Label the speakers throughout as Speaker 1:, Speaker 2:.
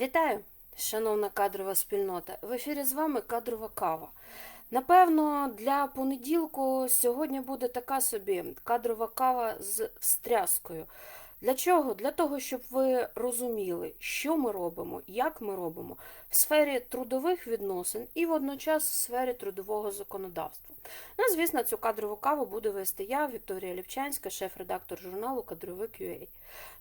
Speaker 1: Вітаю, шановна кадрова спільнота. В ефірі з вами кадрова кава. Напевно, для понеділку сьогодні буде така собі кадрова кава з стряскою. Для чого? Для того, щоб ви розуміли, що ми робимо, як ми робимо в сфері трудових відносин і водночас в сфері трудового законодавства. Ну, звісно, цю кадрову каву буду вести я, Вікторія Ліпчанська, шеф-редактор журналу Кадровик.ua.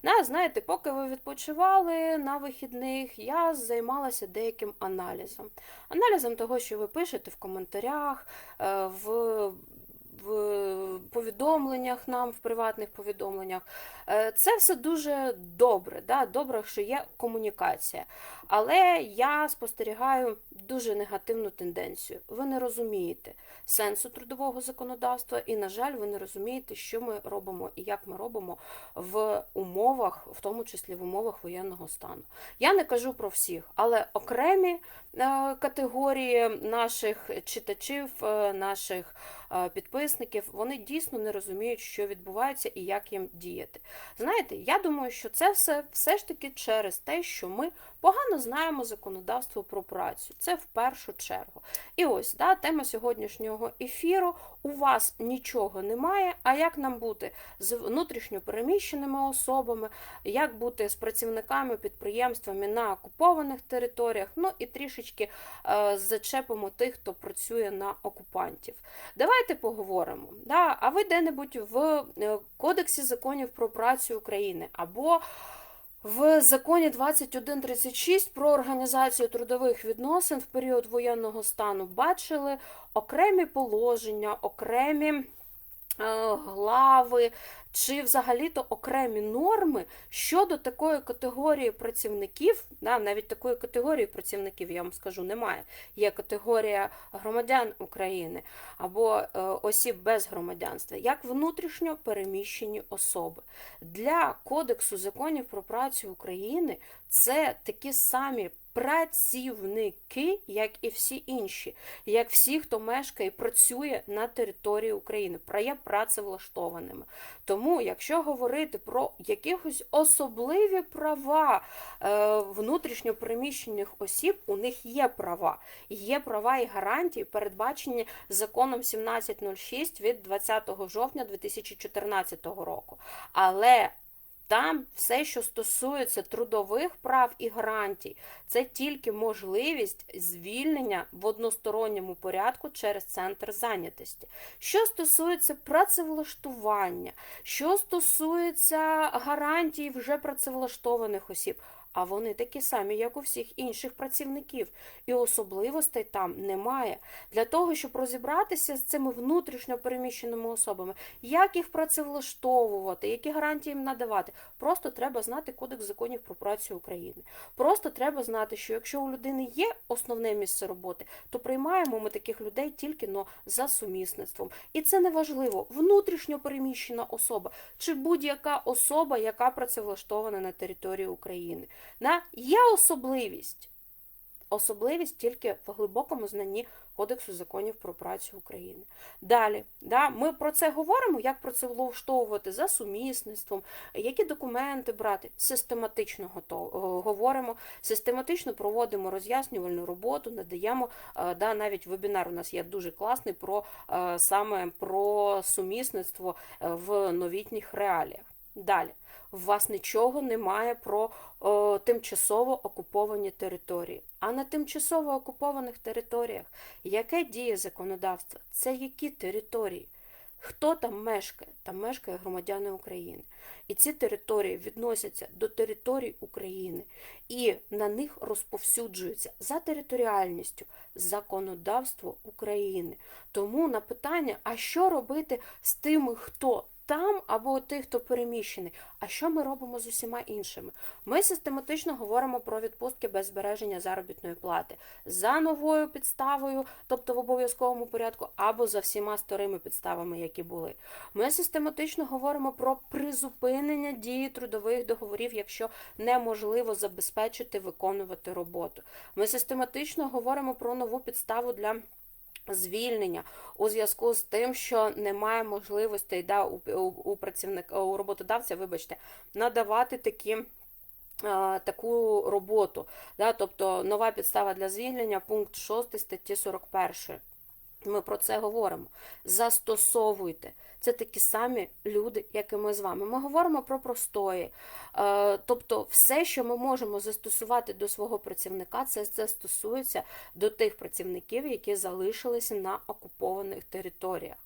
Speaker 1: Да, знаєте, поки ви відпочивали на вихідних, я займалася деяким аналізом. Аналізом того, що ви пишете в коментарях, е, в в повідомленнях нам, в приватних повідомленнях. Е, Це все дуже добре, да? добре, що є комунікація. Але я спостерігаю дуже негативну тенденцію. Ви не розумієте сенсу трудового законодавства, і, на жаль, ви не розумієте, що ми робимо і як ми робимо в умовах, в тому числі в умовах воєнного стану. Я не кажу про всіх, але окремі е, категорії наших читачів, е, наших е, підписників, вони дійсно не розуміють, що відбувається і як їм діяти. Знаєте, я думаю, що це все все ж таки через те, що ми погано знаємо законодавство про працю. Це в першу чергу. І ось да, тема сьогоднішнього ефіру. У вас нічого немає. А як нам бути з внутрішньо переміщеними особами, як бути з працівниками підприємствами на окупованих територіях? Ну і трішечки е, зачепимо тих, хто працює на окупантів. Давайте поговоримо. Да? А ви де-небудь в е, Кодексі законів про працю України або в законі 2136 про організацію трудових відносин в період воєнного стану бачили окремі положення, окремі глави чи взагалі-то окремі норми щодо такої категорії працівників, да, навіть такої категорії працівників, я вам скажу, немає. Є категорія громадян України або е, осіб без громадянства, як внутрішньо переміщені особи. Для Кодексу законів про працю України це такі самі працівники, як і всі інші, як всі, хто мешкає і працює на території України, є працевлаштованими. Тому, якщо говорити про якихось особливі права е, внутрішньо переміщених осіб, у них є права. Є права і гарантії, передбачені законом 1706 від 20 жовтня 2014 року. Але там все, що стосується трудових прав і гарантій, це тільки можливість звільнення в односторонньому порядку через центр зайнятості. Що стосується працевлаштування, що стосується гарантій вже працевлаштованих осіб, а вони такі самі, як у всіх інших працівників, і особливостей там немає. Для того, щоб розібратися з цими внутрішньо переміщеними особами, як їх працевлаштовувати, які гарантії їм надавати, просто треба знати Кодекс законів про працю України. Просто треба знати, що якщо у людини є основне місце роботи, то приймаємо ми таких людей тільки но за сумісництвом. І це не важливо, внутрішньо переміщена особа чи будь-яка особа, яка працевлаштована на території України. Да? Є особливість. Особливість тільки в глибокому знанні Кодексу законів про працю України. Далі, да, ми про це говоримо, як про це влаштовувати за сумісництвом, які документи брати. Систематично готово, говоримо, систематично проводимо роз'яснювальну роботу, надаємо да, навіть вебінар у нас є дуже класний про саме про сумісництво в новітніх реаліях. Далі у вас нічого немає про о, тимчасово окуповані території. А на тимчасово окупованих територіях яке діє законодавство? Це які території? Хто там мешкає? Там мешкає громадяни України. І ці території відносяться до територій України, і на них розповсюджується за територіальністю законодавство України. Тому на питання, а що робити з тими, хто там або тих, хто переміщений. А що ми робимо з усіма іншими? Ми систематично говоримо про відпустки без збереження заробітної плати за новою підставою, тобто в обов'язковому порядку, або за всіма старими підставами, які були. Ми систематично говоримо про призупинення дії трудових договорів, якщо неможливо забезпечити виконувати роботу. Ми систематично говоримо про нову підставу для звільнення у зв'язку з тим, що немає можливостей да, у, у, працівника у роботодавця, вибачте, надавати такі таку роботу. Да? Тобто нова підстава для звільнення, пункт 6 статті 41. Ми про це говоримо. Застосовуйте. Це такі самі люди, як і ми з вами. Ми говоримо про простої. Е, Тобто, все, що ми можемо застосувати до свого працівника, це, це стосується до тих працівників, які залишилися на окупованих територіях.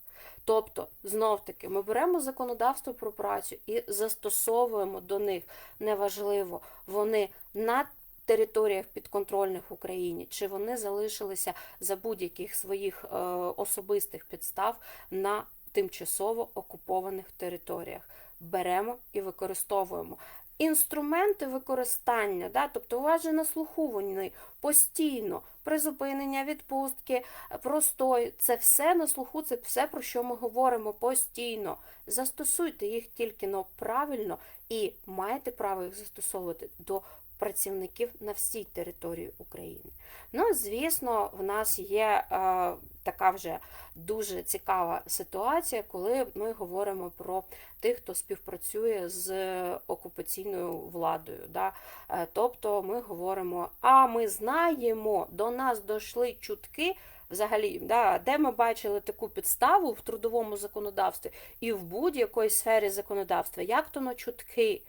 Speaker 1: Тобто, знов таки, ми беремо законодавство про працю і застосовуємо до них неважливо, вони на територіях підконтрольних Україні, чи вони залишилися за будь-яких своїх е, особистих підстав на тимчасово окупованих територіях. Беремо і використовуємо. Інструменти використання, да, тобто у вас на слуху вони постійно, призупинення, відпустки, простой, це все на слуху, це все, про що ми говоримо постійно. Застосуйте їх тільки но правильно і маєте право їх застосовувати до працівників на всій території України. Ну, звісно, в нас є е, така вже дуже цікава ситуація, коли ми говоримо про тих, хто співпрацює з окупаційною владою. Да? Е, тобто ми говоримо, а ми знаємо, до нас дійшли чутки. Взагалі, да, де ми бачили таку підставу в трудовому законодавстві і в будь-якої сфері законодавства, як то на чутки.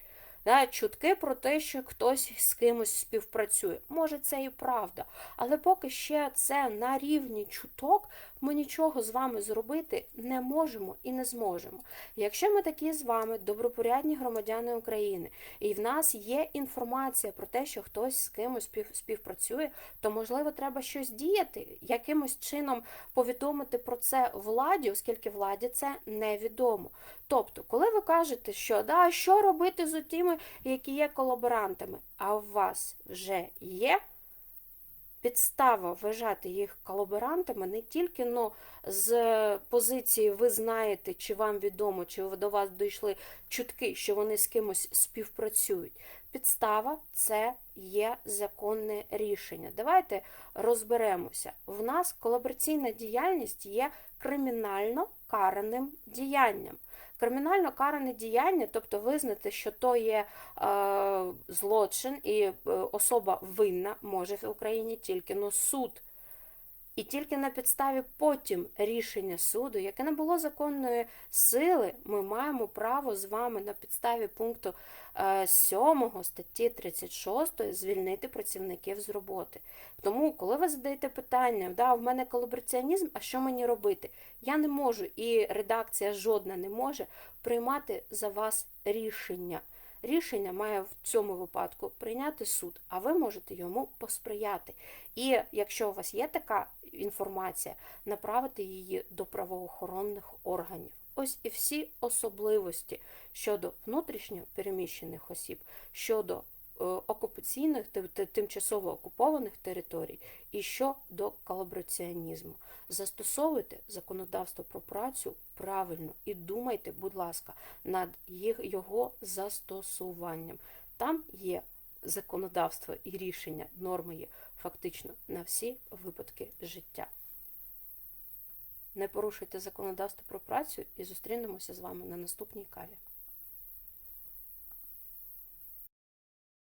Speaker 1: Да, чутки про те, що хтось з кимось співпрацює. Може, це і правда. Але поки ще це на рівні чуток, ми нічого з вами зробити не можемо і не зможемо. Якщо ми такі з вами добропорядні громадяни України, і в нас є інформація про те, що хтось з кимось спів, співпрацює, то можливо треба щось діяти, якимось чином повідомити про це владі, оскільки владі це невідомо. Тобто, коли ви кажете, що да, що робити з тими, які є колаборантами, а у вас вже є підстава вважати їх колаборантами не тільки ну, з позиції ви знаєте, чи вам відомо, чи до вас дійшли чутки, що вони з кимось співпрацюють. Підстава це є законне рішення. Давайте розберемося. В нас колабораційна діяльність є кримінально караним діянням. Кримінально каране діяння, тобто визнати, що то є е, злочин і е, особа винна може в Україні тільки но суд. І тільки на підставі потім рішення суду, яке не було законної сили, ми маємо право з вами на підставі пункту 7 статті 36 звільнити працівників з роботи. Тому, коли ви задаєте питання, да, в мене колабораціонізм, а що мені робити? Я не можу, і редакція жодна не може приймати за вас рішення. Рішення має в цьому випадку прийняти суд, а ви можете йому посприяти. І якщо у вас є така інформація, направити її до правоохоронних органів. Ось і всі особливості щодо внутрішньо переміщених осіб, щодо окупаційних тимчасово окупованих територій і щодо колабораціонізму. Застосовуйте законодавство про працю правильно і думайте, будь ласка, над його застосуванням. Там є законодавство і рішення, норми є фактично на всі випадки життя. Не порушуйте законодавство про працю і зустрінемося з вами на наступній каві.